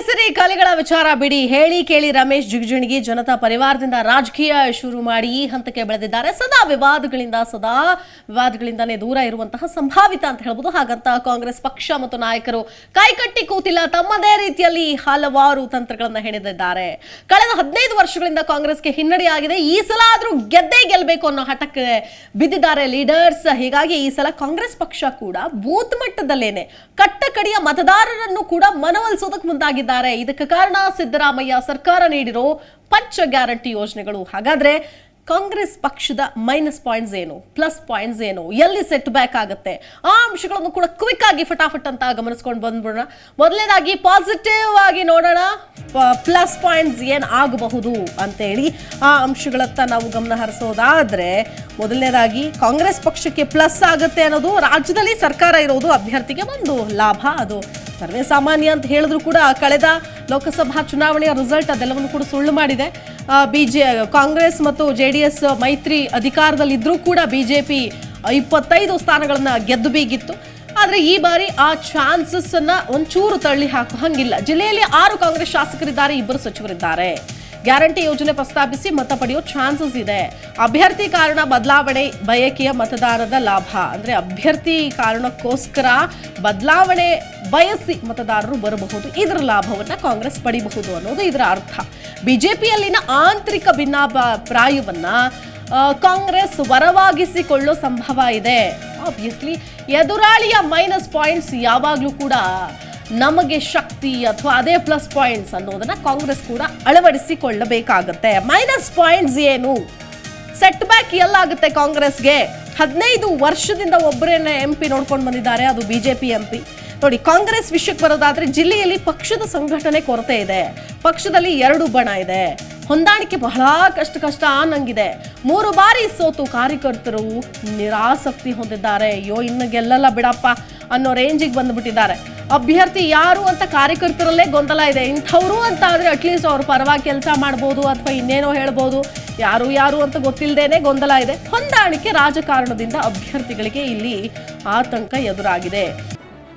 ಬಗೆಹರಿಸಿರಿ ಕಲೆಗಳ ವಿಚಾರ ಬಿಡಿ. ಹೇಳಿ ಕೇಳಿ ರಮೇಶ್ ಜಿಗಜಿಣಗಿ ಜನತಾ ಪರಿವಾರದಿಂದ ರಾಜಕೀಯ ಶುರು ಮಾಡಿ ಈ ಹಂತಕ್ಕೆ ಬೆಳೆದಿದ್ದಾರೆ. ಸದಾ ವಿವಾದಗಳಿಂದ, ಸದಾ ವಿವಾದಗಳಿಂದನೇ ದೂರ ಇರುವಂತಹ ಸಂಭಾವಿತ ಅಂತ ಹೇಳ್ಬೋದು. ಹಾಗಂತ ಕಾಂಗ್ರೆಸ್ ಪಕ್ಷ ಮತ್ತು ನಾಯಕರು ಕೈಕಟ್ಟಿ ಕೂತಿಲ್ಲ. ತಮ್ಮದೇ ರೀತಿಯಲ್ಲಿ ಹಲವಾರು ತಂತ್ರಗಳನ್ನ ಹೆಣೆದಿದ್ದಾರೆ. ಕಳೆದ ಹದಿನೈದು ವರ್ಷಗಳಿಂದ ಕಾಂಗ್ರೆಸ್ಗೆ ಹಿನ್ನಡೆಯಾಗಿದೆ. ಈ ಸಲ ಆದರೂ ಗೆದ್ದೇ ಗೆಲ್ಲಬೇಕು ಅನ್ನೋ ಹಠಕ್ಕೆ ಬಿದ್ದಿದ್ದಾರೆ ಲೀಡರ್ಸ್. ಹೀಗಾಗಿ ಈ ಸಲ ಕಾಂಗ್ರೆಸ್ ಪಕ್ಷ ಕೂಡ ಬೂತ್ ಮಟ್ಟದಲ್ಲೇನೆ ಕಟ್ಟಕಡಿಯ ಮತದಾರರನ್ನು ಕೂಡ ಮನವೊಲಿಸೋದಕ್ಕೆ ಮುಂದಾಗಿದ್ದಾರೆ. ಇದಕ್ಕೆ ಕಾರಣ ಸಿದ್ದರಾಮಯ್ಯ ಸರ್ಕಾರ ನೀಡಿರೋ ಪಂಚ ಗ್ಯಾರಂಟಿ ಯೋಜನೆಗಳು. ಹಾಗಾದ್ರೆ ಕಾಂಗ್ರೆಸ್ ಪಕ್ಷದ ಮೈನಸ್ ಪಾಯಿಂಟ್ಸ್ ಏನು ಪ್ಲಸ್ ಪಾಯಿಂಟ್ಸ್ ಏನು, ಎಲ್ಲಿ ಸೆಟ್ ಬ್ಯಾಕ್ ಆಗುತ್ತೆ? ಆ ಅಂಶಗಳನ್ನು ಕೂಡ ಕ್ವಿಕ್ ಆಗಿ ಫಟಾಫಟ್ ಅಂತ ಗಮನಿಸ್ಕೊಂಡು ಬಂದ್ಬಿಡೋಣ. ಮೊದಲನೇದಾಗಿ ಪಾಸಿಟಿವ್ ಆಗಿ ನೋಡೋಣ. ಪ್ಲಸ್ ಪಾಯಿಂಟ್ಸ್ ಏನು ಆಗಬಹುದು ಅಂತೇಳಿ ಆ ಅಂಶಗಳತ್ತ ನಾವು ಗಮನ ಹರಿಸೋದಾದ್ರೆ, ಮೊದಲನೇದಾಗಿ ಕಾಂಗ್ರೆಸ್ ಪಕ್ಷಕ್ಕೆ ಪ್ಲಸ್ ಆಗುತ್ತೆ ಅನ್ನೋದು ರಾಜ್ಯದಲ್ಲಿ ಸರ್ಕಾರ ಇರೋದು ಅಭ್ಯರ್ಥಿಗೆ ಒಂದು ಲಾಭ. ಅದು ಸರ್ವೇ ಸಾಮಾನ್ಯ ಅಂತ ಹೇಳಿದ್ರು ಕೂಡ ಕಳೆದ ಲೋಕಸಭಾ ಚುನಾವಣೆಯ ರಿಸಲ್ಟ್ ಅದೆಲ್ಲವನ್ನು ಕೂಡ ಸುಳ್ಳು ಮಾಡಿದೆ. ಬಿಜೆ, ಕಾಂಗ್ರೆಸ್ ಮತ್ತು ಜೆ ಡಿ ಎಸ್ ಮೈತ್ರಿ ಅಧಿಕಾರದಲ್ಲಿದ್ದರೂ ಕೂಡ ಬಿಜೆಪಿ ಇಪ್ಪತ್ತೈದು ಸ್ಥಾನಗಳನ್ನು ಗೆದ್ದು ಬೀಗಿತ್ತು. ಆದರೆ ಈ ಬಾರಿ ಆ ಚಾನ್ಸಸ್ ಅನ್ನ ಒಂಚೂರು ತಳ್ಳಿ ಹಾಕೋ ಹಂಗಿಲ್ಲ. ಜಿಲ್ಲೆಯಲ್ಲಿ ಆರು ಕಾಂಗ್ರೆಸ್ ಶಾಸಕರಿದ್ದಾರೆ, ಇಬ್ಬರು ಸಚಿವರಿದ್ದಾರೆ. ಗ್ಯಾರಂಟಿ ಯೋಜನೆ ಪ್ರಸ್ತಾಪಿಸಿ ಮತ ಪಡೆಯೋ ಚಾನ್ಸಸ್ ಇದೆ. ಅಭ್ಯರ್ಥಿ ಕಾರಣ ಬದಲಾವಣೆ, ಬಯಕೆಯ ಮತದಾರರ ಲಾಭ. ಅಂದ್ರೆ ಅಭ್ಯರ್ಥಿ ಕಾರಣಕ್ಕೋಸ್ಕರ ಬದಲಾವಣೆ ಬಯಸಿ ಮತದಾರರು ಬರಬಹುದು, ಇದರ ಲಾಭವನ್ನು ಕಾಂಗ್ರೆಸ್ ಪಡಿಬಹುದು ಅನ್ನೋದು ಇದರ ಅರ್ಥ. ಬಿಜೆಪಿಯಲ್ಲಿನ ಆಂತರಿಕ ಭಿನ್ನಾಭಿಪ್ರಾಯವನ್ನು ಕಾಂಗ್ರೆಸ್ ವರವಾಗಿಸಿಕೊಳ್ಳೋ ಸಂಭವ ಇದೆ. ಆಬ್ವಿಯಸ್ಲಿ ಎದುರಾಳಿಯ ಮೈನಸ್ ಪಾಯಿಂಟ್ಸ್ ಯಾವಾಗಲೂ ಕೂಡ ನಮಗೆ ಶಕ್ತಿ ಅಥವಾ ಅದೇ ಪ್ಲಸ್ ಪಾಯಿಂಟ್ಸ್ ಅನ್ನೋದನ್ನು ಕಾಂಗ್ರೆಸ್ ಕೂಡ ಅಳವಡಿಸಿಕೊಳ್ಳಬೇಕಾಗತ್ತೆ. ಮೈನಸ್ ಪಾಯಿಂಟ್ಸ್ ಏನು? ಸೆಟ್ ಬ್ಯಾಕ್ ಎಲ್ಲಾಗುತ್ತೆ ಕಾಂಗ್ರೆಸ್ಗೆ. ಹದಿನೈದು ವರ್ಷದಿಂದ ಒಬ್ಬರೇನೆ ಎಂ ಪಿ ನೋಡ್ಕೊಂಡು ಬಂದಿದ್ದಾರೆ, ಅದು ಬಿಜೆಪಿ ಎಂ ಪಿ ನೋಡಿ, ಕಾಂಗ್ರೆಸ್ ವಿಷಯಕ್ಕೆ ಬರೋದಾದ್ರೆ ಜಿಲ್ಲೆಯಲ್ಲಿ ಪಕ್ಷದ ಸಂಘಟನೆ ಕೊರತೆ ಇದೆ. ಪಕ್ಷದಲ್ಲಿ ಎರಡು ಬಣ ಇದೆ. ಹೊಂದಾಣಿಕೆ ಬಹಳ ಕಷ್ಟ ಕಷ್ಟ ಅನ್ನಂಗಿದೆ. ಮೂರು ಬಾರಿ ಸೋತು ಕಾರ್ಯಕರ್ತರು ನಿರಾಸಕ್ತಿ ಹೊಂದಿದ್ದಾರೆ. ಅಯ್ಯೋ, ಇನ್ನು ಗೆಲ್ಲಲ್ಲ ಬಿಡಪ್ಪ ಅನ್ನೋ ರೇಂಜಿಗೆ ಬಂದ್ಬಿಟ್ಟಿದ್ದಾರೆ. ಅಭ್ಯರ್ಥಿ ಯಾರು ಅಂತ ಕಾರ್ಯಕರ್ತರಲ್ಲೇ ಗೊಂದಲ ಇದೆ. ಇಂಥವ್ರು ಅಂತ ಆದರೆ ಅಟ್ಲೀಸ್ಟ್ ಅವ್ರ ಪರವಾಗಿ ಕೆಲಸ ಮಾಡ್ಬೋದು ಅಥವಾ ಇನ್ನೇನೋ ಹೇಳ್ಬೋದು. ಯಾರು ಯಾರು ಅಂತ ಗೊತ್ತಿಲ್ಲದೇನೆ ಗೊಂದಲ ಇದೆ. ಹೊಂದಾಣಿಕೆ ರಾಜಕಾರಣದಿಂದ ಅಭ್ಯರ್ಥಿಗಳಿಗೆ ಇಲ್ಲಿ ಆತಂಕ ಎದುರಾಗಿದೆ.